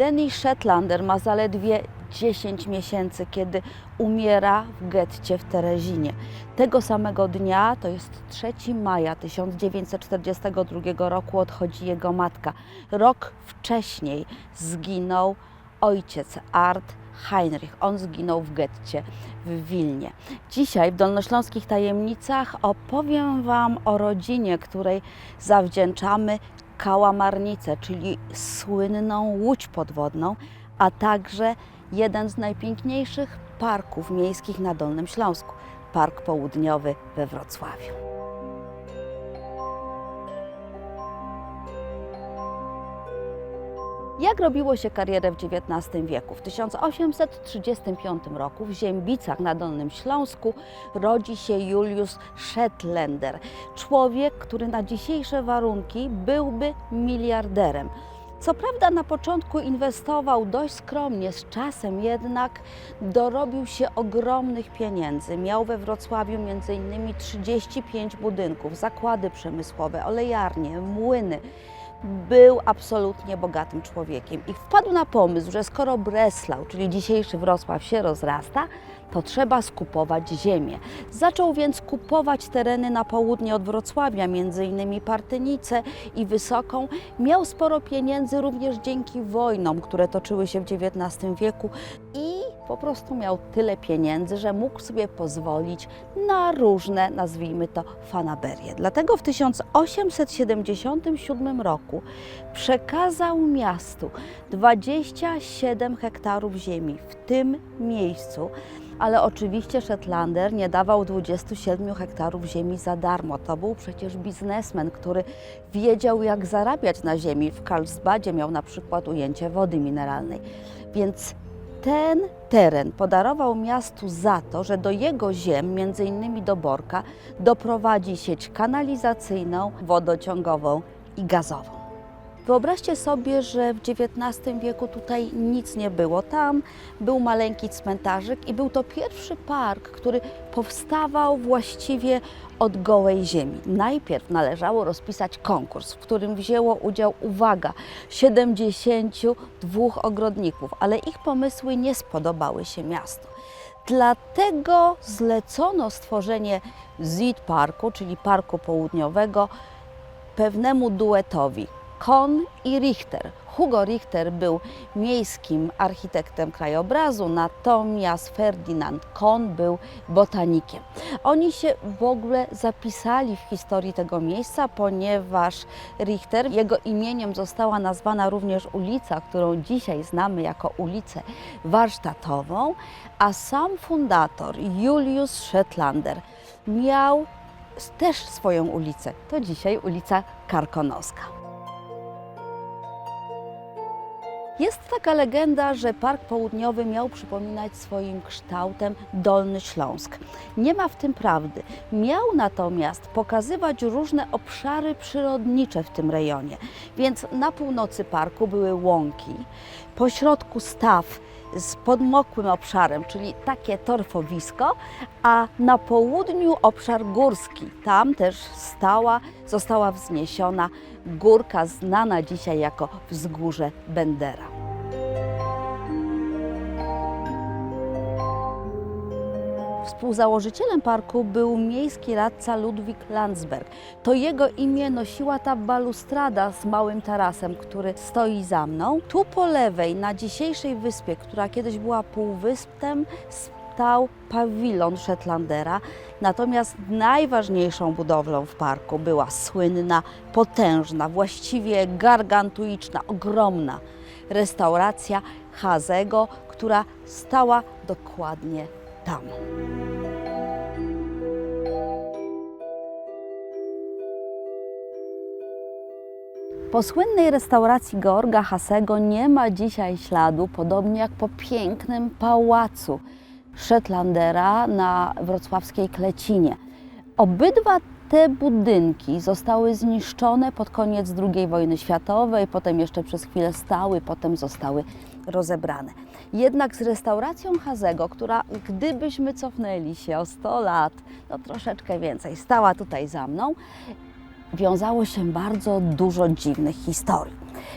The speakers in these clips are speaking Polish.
Dennis Shetlander ma zaledwie 10 miesięcy, kiedy umiera w getcie w Terezinie. Tego samego dnia, to jest 3 maja 1942 roku, odchodzi jego matka. Rok wcześniej zginął ojciec Art Heinrich. On zginął w getcie w Wilnie. Dzisiaj w Dolnośląskich Tajemnicach opowiem Wam o rodzinie, której zawdzięczamy kałamarnicę, czyli słynną łódź podwodną, a także jeden z najpiękniejszych parków miejskich na Dolnym Śląsku Park Południowy we Wrocławiu. Jak robiło się karierę w XIX wieku? W 1835 roku w Ziębicach na Dolnym Śląsku rodzi się Julius Shetlander, człowiek, który na dzisiejsze warunki byłby miliarderem. Co prawda na początku inwestował dość skromnie, z czasem jednak dorobił się ogromnych pieniędzy. Miał we Wrocławiu m.in. 35 budynków, zakłady przemysłowe, olejarnie, młyny był absolutnie bogatym człowiekiem i wpadł na pomysł, że skoro Breslau, czyli dzisiejszy Wrocław się rozrasta, to trzeba skupować ziemię. Zaczął więc kupować tereny na południe od Wrocławia, innymi Partynicę i Wysoką. Miał sporo pieniędzy również dzięki wojnom, które toczyły się w XIX wieku i po prostu miał tyle pieniędzy, że mógł sobie pozwolić na różne, nazwijmy to, fanaberie. Dlatego w 1877 roku przekazał miastu 27 hektarów ziemi w tym miejscu, ale oczywiście Shetlander nie dawał 27 hektarów ziemi za darmo. To był przecież biznesmen, który wiedział, jak zarabiać na ziemi. W Karlsbadzie miał na przykład ujęcie wody mineralnej. Więc ten teren podarował miastu za to, że do jego ziem, między innymi do Borka, doprowadzi sieć kanalizacyjną, wodociągową i gazową. Wyobraźcie sobie, że w XIX wieku tutaj nic nie było. Tam był maleńki cmentarzyk i był to pierwszy park, który powstawał właściwie od gołej ziemi. Najpierw należało rozpisać konkurs, w którym wzięło udział, uwaga, 72 ogrodników, ale ich pomysły nie spodobały się miastu. Dlatego zlecono stworzenie ZIT Parku, czyli Parku Południowego, pewnemu duetowi Kohn i Richter. Hugo Richter był miejskim architektem krajobrazu, natomiast Ferdinand Kohn był botanikiem. Oni się w ogóle zapisali w historii tego miejsca, ponieważ Richter, jego imieniem została nazwana również ulica, którą dzisiaj znamy jako ulicę warsztatową, a sam fundator Julius Shetlander miał też swoją ulicę. To dzisiaj ulica Karkonoska. Jest taka legenda, że Park Południowy miał przypominać swoim kształtem Dolny Śląsk. Nie ma w tym prawdy. Miał natomiast pokazywać różne obszary przyrodnicze w tym rejonie. Więc na północy parku były łąki, po środku staw z podmokłym obszarem, czyli takie torfowisko, a na południu obszar górski. Tam też stała, została wzniesiona górka znana dzisiaj jako wzgórze Bendera. Współzałożycielem parku był miejski radca Ludwik Landsberg. To jego imię nosiła ta balustrada z małym tarasem, który stoi za mną. Tu po lewej, na dzisiejszej wyspie, która kiedyś była półwyspem, stał pawilon Shetlandera. Natomiast najważniejszą budowlą w parku była słynna, potężna, właściwie gargantuiczna, ogromna restauracja Hazego, która stała dokładnie tam. Po słynnej restauracji Georga Hasego nie ma dzisiaj śladu, podobnie jak po pięknym pałacu Shetlandera na wrocławskiej Klecinie. Obydwa te budynki zostały zniszczone pod koniec II wojny światowej, potem jeszcze przez chwilę stały, potem zostały rozebrane. Jednak z restauracją Hazego, która gdybyśmy cofnęli się o 100 lat, no troszeczkę więcej, stała tutaj za mną, wiązało się bardzo dużo dziwnych historii.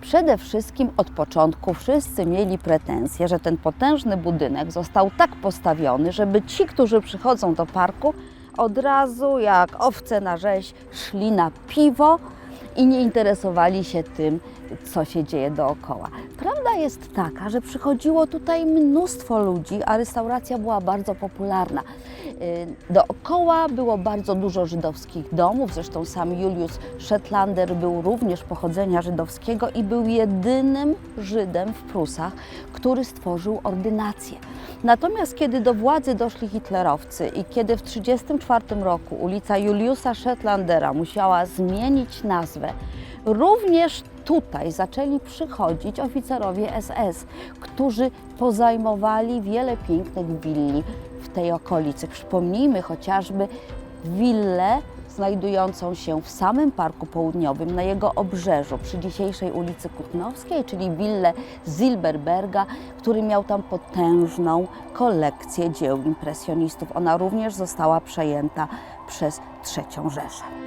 Przede wszystkim od początku wszyscy mieli pretensje, że ten potężny budynek został tak postawiony, żeby ci, którzy przychodzą do parku, od razu jak owce na rzeź szli na piwo i nie interesowali się tym, co się dzieje dookoła. Jest taka, że przychodziło tutaj mnóstwo ludzi, a restauracja była bardzo popularna. Yy, Dookoła było bardzo dużo żydowskich domów, zresztą sam Julius Shetlander był również pochodzenia żydowskiego i był jedynym Żydem w Prusach, który stworzył ordynację. Natomiast kiedy do władzy doszli hitlerowcy i kiedy w 1934 roku ulica Juliusa Shetlandera musiała zmienić nazwę, również tutaj zaczęli przychodzić oficerowie SS, którzy pozajmowali wiele pięknych willi w tej okolicy. Przypomnijmy chociażby willę znajdującą się w samym Parku Południowym, na jego obrzeżu, przy dzisiejszej ulicy Kutnowskiej, czyli willę Zilberberga, który miał tam potężną kolekcję dzieł impresjonistów. Ona również została przejęta przez III Rzeszę.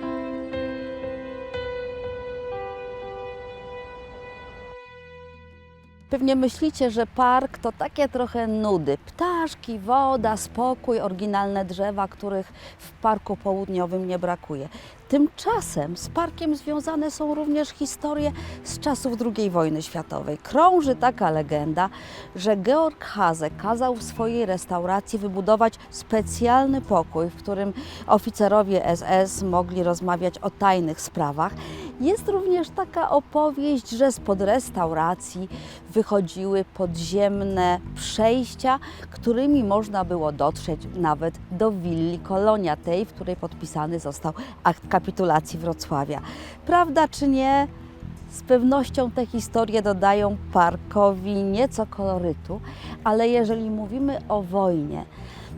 Pewnie myślicie, że park to takie trochę nudy. Ptaszki, woda, spokój, oryginalne drzewa, których w Parku Południowym nie brakuje. Tymczasem z parkiem związane są również historie z czasów II wojny światowej. Krąży taka legenda, że Georg Hase kazał w swojej restauracji wybudować specjalny pokój, w którym oficerowie SS mogli rozmawiać o tajnych sprawach. Jest również taka opowieść, że spod restauracji wychodziły podziemne przejścia, którymi można było dotrzeć nawet do willi Kolonia, tej, w której podpisany został akt kapitulacji Wrocławia. Prawda czy nie? Z pewnością te historie dodają parkowi nieco kolorytu, ale jeżeli mówimy o wojnie,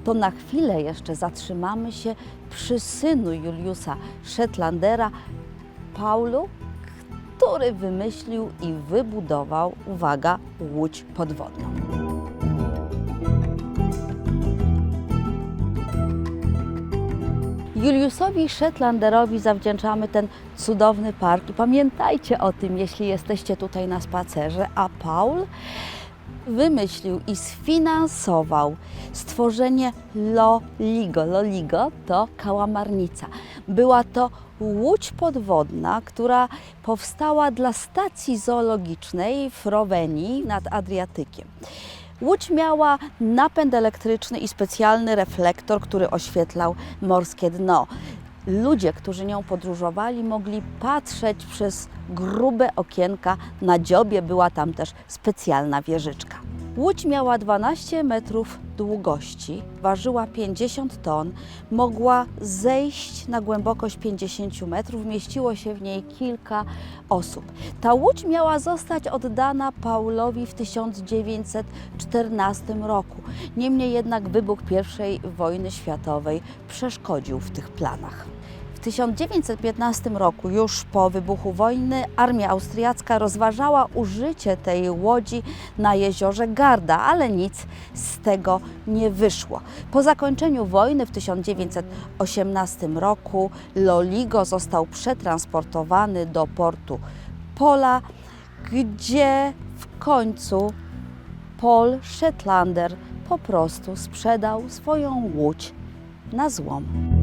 to na chwilę jeszcze zatrzymamy się przy synu Juliusa Shetlandera, Paulu, który wymyślił i wybudował, uwaga, łódź podwodną. Juliusowi Shetlanderowi zawdzięczamy ten cudowny park i pamiętajcie o tym, jeśli jesteście tutaj na spacerze, a Paul wymyślił i sfinansował stworzenie Loligo. Loligo to kałamarnica. Była to łódź podwodna, która powstała dla stacji zoologicznej w Rowenii nad Adriatykiem. Łódź miała napęd elektryczny i specjalny reflektor, który oświetlał morskie dno. Ludzie, którzy nią podróżowali, mogli patrzeć przez grube okienka. Na dziobie była tam też specjalna wieżyczka. Łódź miała 12 metrów długości, ważyła 50 ton, mogła zejść na głębokość 50 metrów, mieściło się w niej kilka osób. Ta łódź miała zostać oddana Paulowi w 1914 roku. Niemniej jednak wybuch I wojny światowej przeszkodził w tych planach. W 1915 roku, już po wybuchu wojny, armia austriacka rozważała użycie tej łodzi na jeziorze Garda, ale nic z tego nie wyszło. Po zakończeniu wojny w 1918 roku Loligo został przetransportowany do portu Pola, gdzie w końcu Paul Shetlander po prostu sprzedał swoją łódź na złom.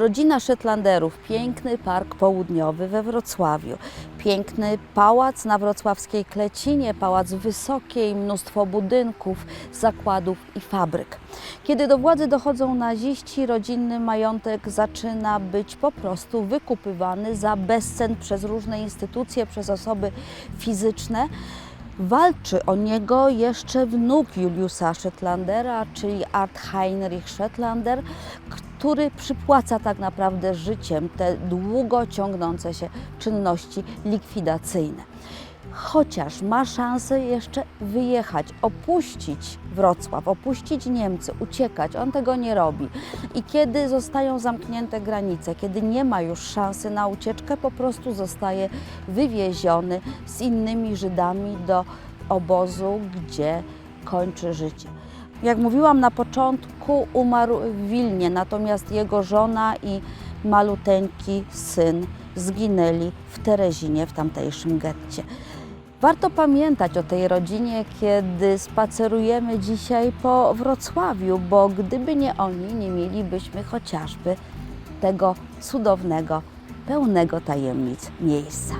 Rodzina Shetlanderów, piękny park południowy we Wrocławiu, piękny pałac na wrocławskiej Klecinie, pałac wysokiej, mnóstwo budynków, zakładów i fabryk. Kiedy do władzy dochodzą naziści, rodzinny majątek zaczyna być po prostu wykupywany za bezcen przez różne instytucje, przez osoby fizyczne. Walczy o niego jeszcze wnuk Juliusa Shetlandera, czyli Art Heinrich Shetlander, który przypłaca tak naprawdę życiem te długo ciągnące się czynności likwidacyjne. Chociaż ma szansę jeszcze wyjechać, opuścić Wrocław, opuścić Niemcy, uciekać, on tego nie robi. I kiedy zostają zamknięte granice, kiedy nie ma już szansy na ucieczkę, po prostu zostaje wywieziony z innymi Żydami do obozu, gdzie kończy życie. Jak mówiłam na początku, umarł w Wilnie, natomiast jego żona i maluteńki syn zginęli w Terezinie, w tamtejszym getcie. Warto pamiętać o tej rodzinie, kiedy spacerujemy dzisiaj po Wrocławiu, bo gdyby nie oni, nie mielibyśmy chociażby tego cudownego, pełnego tajemnic miejsca.